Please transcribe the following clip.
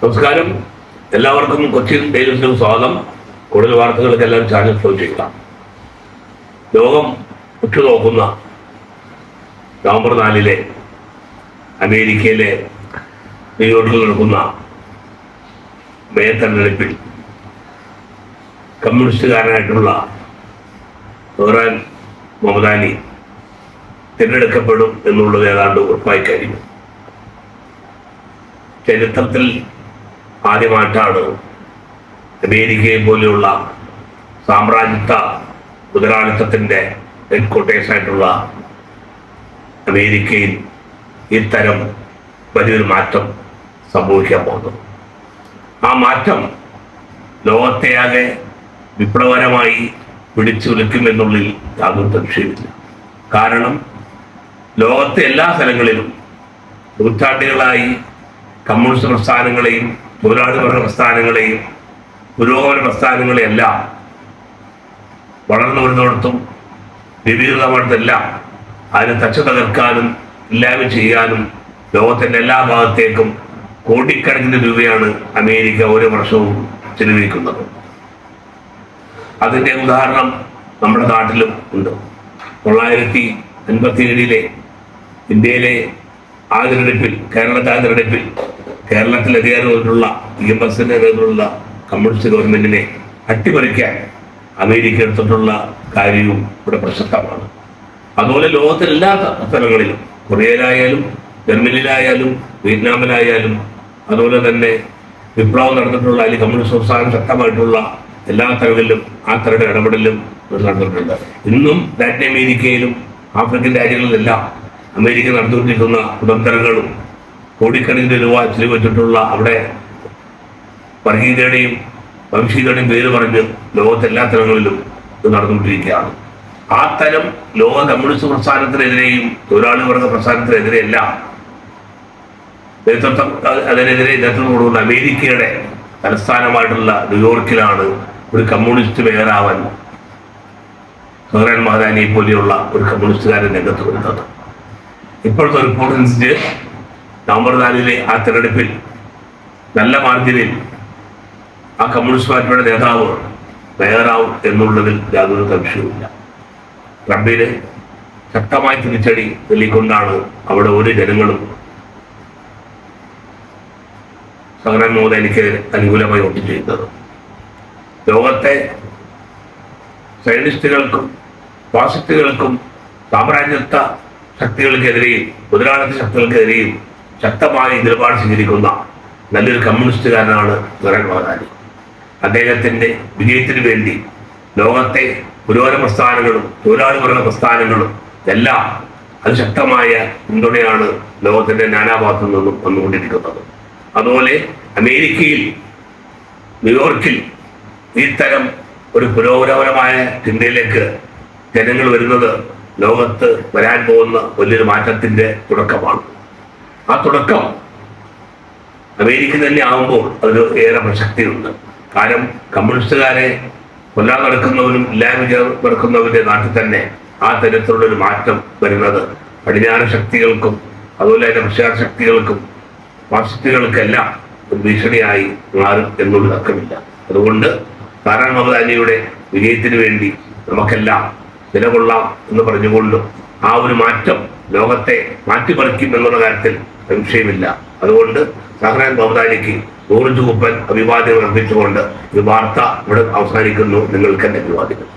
നമസ്കാരം. എല്ലാവർക്കും കൊച്ചിൻ ഡെയിലിസിനും സ്വാഗതം. കൂടുതൽ വാർത്തകൾക്ക് എല്ലാവരും ചാനൽ ഫ്ലോ ചെയ്യുക. ലോകം ഉറ്റുനോക്കുന്ന നവംബർ നാലിലെ അമേരിക്കയിലെ ന്യൂയോർക്കിൽ നടക്കുന്ന മേ തെരഞ്ഞെടുപ്പിൽ കമ്മ്യൂണിസ്റ്റുകാരനായിട്ടുള്ള ഖുറാൻ മമദാനി തിരഞ്ഞെടുക്കപ്പെടും എന്നുള്ളത് ഏതാണ്ട് ഉറപ്പായി കഴിഞ്ഞു. ചരിത്രത്തിൽ ആദ്യമായിട്ടാണ് അമേരിക്കയെ പോലെയുള്ള സാമ്രാജ്യത്വ മുതലാളിത്തത്തിന്റെ ഹെഡ്ക്വാർട്ടേഴ്സ് ആയിട്ടുള്ള അമേരിക്കയിൽ ഇത്തരം വലിയൊരു മാറ്റം സംഭവിക്കാൻ പോകുന്നത് ആ മാറ്റം ലോകത്തെയാകെ വിപ്ലവകരമായി പിടിച്ചു വിളിക്കുമെന്നുള്ളിൽ യാതൊരു സംശയമില്ല കാരണം ലോകത്തെ എല്ലാ സ്ഥലങ്ങളിലും നൂറ്റാണ്ടുകളായി കമ്മ്യൂണിസ്റ്റ് പ്രസ്ഥാനങ്ങളെയും തൊഴിലാളി വർഗ പ്രസ്ഥാനങ്ങളെയും പുരോഗമന പ്രസ്ഥാനങ്ങളെയെല്ലാം വളർന്നു വരുന്നിടത്തും വിപരീതമായിട്ടെല്ലാം അതിനെ തച്ചു തകർക്കാനും ഇല്ലായ്മ ചെയ്യാനും ലോകത്തിന്റെ എല്ലാ ഭാഗത്തേക്കും കോടിക്കണക്കിന് രൂപയാണ് അമേരിക്ക ഓരോ വർഷവും ചെലവഴിക്കുന്നത്. അതിന്റെ ഉദാഹരണം നമ്മുടെ നാട്ടിലും ഉണ്ട്. തൊള്ളായിരത്തി അൻപത്തി ഏഴിലെ ഇന്ത്യയിലെ ആ തിരഞ്ഞെടുപ്പിൽ കേരളത്തെ ആ തിരഞ്ഞെടുപ്പിൽ കേരളത്തിൽ അധികാരമുള്ള ഇ എം എസിന്റെ നേതൃത്വത്തിലുള്ള കമ്മ്യൂണിസ്റ്റ് ഗവൺമെന്റിനെ അട്ടിമറിക്കാൻ അമേരിക്ക എടുത്തിട്ടുള്ള കാര്യവും ഇവിടെ പ്രശസ്തമാണ് അതുപോലെ ലോകത്തിലെ എല്ലാ സ്ഥലങ്ങളിലും കൊറിയയിലായാലും ജർമ്മനിയിലായാലും വിയറ്റ്നാമിലായാലും അതുപോലെ തന്നെ വിപ്ലവം നടന്നിട്ടുള്ള അല്ലെങ്കിൽ കമ്മ്യൂണിസ്റ്റ് സംസ്ഥാനം ശക്തമായിട്ടുള്ള എല്ലാ തരങ്ങളിലും ആ തരയുടെ ഇടപെടലും നടന്നിട്ടുണ്ട്. ഇന്നും ലാറ്റിൻ അമേരിക്കയിലും ആഫ്രിക്കൻ രാജ്യങ്ങളിലെല്ലാം അമേരിക്ക നടത്തിക്കൊണ്ടിരിക്കുന്ന കുതന്ത്രങ്ങളും കോടിക്കണക്കിന് രൂപ ചെലവച്ചിട്ടുള്ള അവിടെ വർഗീയതയുടെയും വംശീയതയുടെയും പേര് പറഞ്ഞ് ലോകത്തെ എല്ലാ തലങ്ങളിലും ഇത് നടന്നുകൊണ്ടിരിക്കുകയാണ്. ആ തരം ലോക കമ്മ്യൂണിസ്റ്റ് പ്രസ്ഥാനത്തിനെതിരെയും തൊഴിലാളി വർഗ പ്രസ്ഥാനത്തിനെതിരെയെല്ലാം. നേതൃത്വം അതിനെതിരെ നേതൃത്വം കൊടുക്കുന്ന അമേരിക്കയുടെ തലസ്ഥാനമായിട്ടുള്ള ന്യൂയോർക്കിലാണ് ഒരു കമ്മ്യൂണിസ്റ്റ് മേയറാവാൻ സോറൻ മഹാദാനിയെ പോലെയുള്ള ഒരു കമ്മ്യൂണിസ്റ്റുകാരൻ രംഗത്ത് വരുന്നത്. ഇപ്പോഴത്തെ റിപ്പോർട്ട് അനുസരിച്ച് നവംബർ നാലിലെ ആ തെരഞ്ഞെടുപ്പിൽ നല്ല മാർജിനിൽ ആ കമ്മ്യൂണിസ്റ്റ് പാർട്ടിയുടെ നേതാവ് മേയറാവും എന്നുള്ളതിൽ യാതൊരു സംശയവുമില്ല. ട്രംപിനെ ശക്തമായി തിരിച്ചടി നൽകിക്കൊണ്ടാണ് അവിടെ ഒരു ജനങ്ങളും സഹനാൻ മോദി എനിക്ക് അനുകൂലമായി വോട്ട് ചെയ്യുന്നത് ലോകത്തെ സൈനിസ്റ്റുകൾക്കും ഫാസിസ്റ്റുകൾക്കും സാമ്രാജ്യത്വ ശക്തികൾക്കെതിരെയും മുതലാളിത്ത ശക്തികൾക്കെതിരെയും ശക്തമായ നിലപാട് സ്വീകരിക്കുന്ന നല്ലൊരു കമ്മ്യൂണിസ്റ്റുകാരനാണ് നരേന്ദ്ര മഹദാനി അദ്ദേഹത്തിന്റെ വിജയത്തിന് വേണ്ടി ലോകത്തെ പുരോഗമന പ്രസ്ഥാനങ്ങളും തൊഴിലാളി പ്രസ്ഥാനങ്ങളും എല്ലാം അതിശക്തമായ പിന്തുണയാണ് ലോകത്തിന്റെ നാനാഭാഗത്തു നിന്നും വന്നുകൊണ്ടിരിക്കുന്നത്. അതുപോലെ അമേരിക്കയിൽ ന്യൂയോർക്കിൽ ഇത്തരം ഒരു പുരോഗരപരമായ ചിന്തയിലേക്ക് ജനങ്ങൾ വരുന്നത് ലോകത്ത് വരാൻ പോകുന്ന വലിയൊരു മാറ്റത്തിന്റെ തുടക്കമാണ്. ആ തുടക്കം അമേരിക്ക തന്നെ ആകുമ്പോൾ അതിന് ഏറെ പ്രസക്തിയുണ്ട്. കാരണം കമ്മ്യൂണിസ്റ്റുകാരെ കൊല്ലാൻ നടക്കുന്നവരും ലാംഗ്വേജ് നടക്കുന്നവരുടെ നാട്ടിൽ തന്നെ ആ തരത്തിലുള്ള ഒരു മാറ്റം വരുന്നത് പടിഞ്ഞാറ് ശക്തികൾക്കും അതുപോലെ തന്നെ പ്രശാര ശക്തികൾക്കും വാസ്തുക്കൾക്കെല്ലാം ഒരു ഭീഷണിയായി മാറും എന്നുള്ള തർക്കമില്ല. അതുകൊണ്ട് നാരായണ മമതാനിയുടെ വിജയത്തിന് വേണ്ടി നമുക്കെല്ലാം നിലകൊള്ളാം എന്ന് പറഞ്ഞുകൊണ്ടും ആ ഒരു മാറ്റം ലോകത്തെ മാറ്റിമറിക്കും എന്നുള്ള കാര്യത്തിൽ സംശയമില്ല. അതുകൊണ്ട് സഹനാൻ മമതാനിക്ക് നൂറ് ചൂപ്പൻ അഭിവാദ്യം അർപ്പിച്ചുകൊണ്ട് ഈ വാർത്ത ഇവിടെ അവസാനിക്കുന്നു. നിങ്ങൾക്ക് എന്റെ അഭിവാദ്യം.